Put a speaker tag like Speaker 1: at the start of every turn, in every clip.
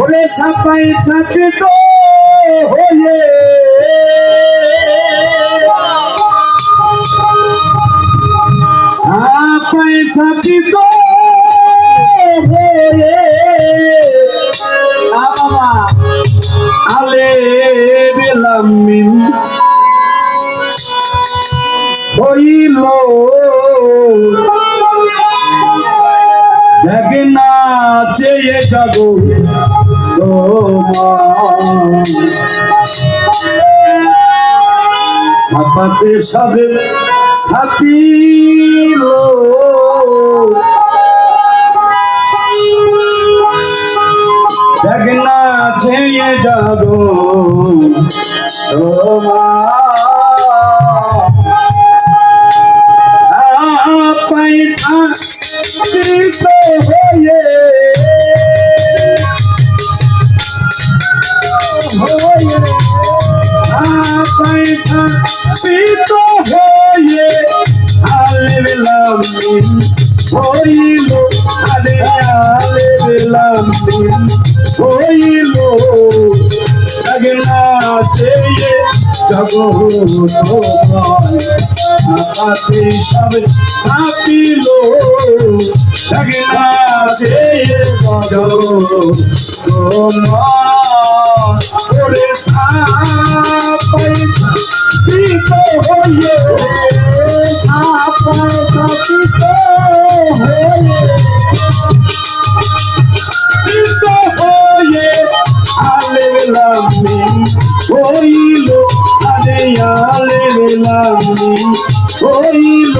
Speaker 1: ওরে সাপাই সাপিত হয়ে। সাপাই সাপিত হয়ে। আলে বেলামিন হইল। দেখ না চেয়ে যাব তোমার সাপাতে সবে সাপিল। দেখ না চেয়ে যাব তোমার। পয়সা আকাশে সব কাঁপিল লাগে না তোমার ওরে সাপাই পিত হয়ে পিত হয়ে লামি হইল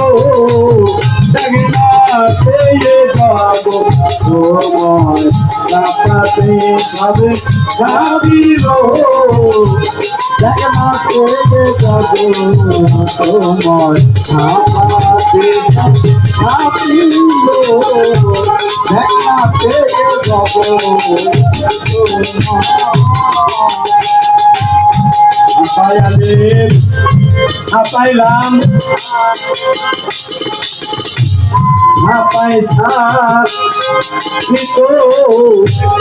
Speaker 1: ডাগনা যাব তোমার সাপাতে সবে সাবিল ডাগনা যাব তোমার সাপাতে সবে সাবিল যাব আপায়ালের আপাইলাম তো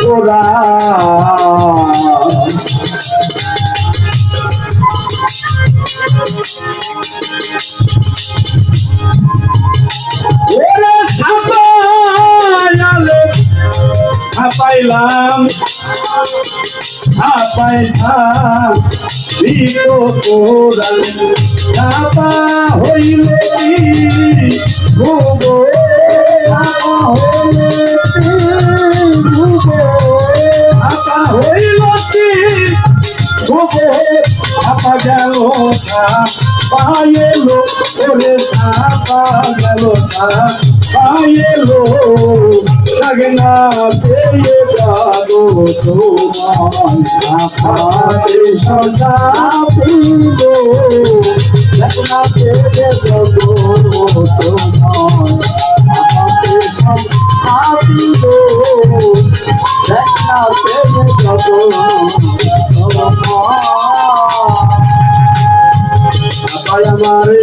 Speaker 1: তোরা ওরে সাপায়ালে আপাইলাম আপাইসা বিতো তোরাল চাপা হইল ভুগো আপা হইল ভুগো আপা হইল ভুগো আপা গেল পায়েলো ওরে সাপা গেল পায়েলো সজা পিল লাগে না পেয়ে যাব তোমার সজা পিল লাগে না পেয়ে যাব তোমার আমারে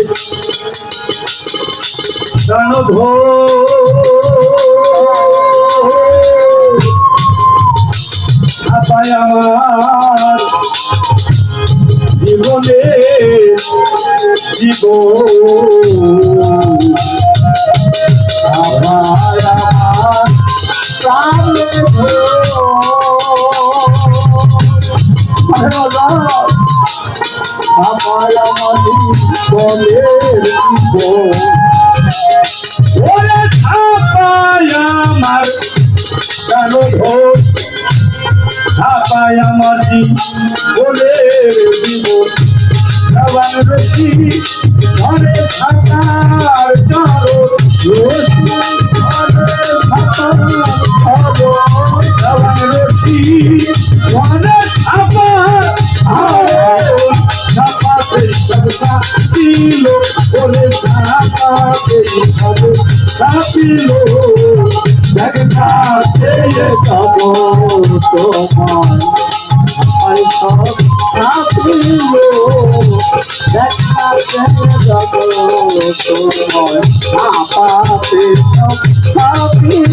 Speaker 1: রণধো আপায় আমার জীবনে জীব আমার প্রাণে আমার ওরে ছাপায় আমার কেন ধর ছাপায় আমার দিব। জবান সাকার সাপিল দেখা চেয়ে যাব তোমার আর সব সাপিল দেখা চেয়ে যাব তোমার ছাপাতে সব সাপিল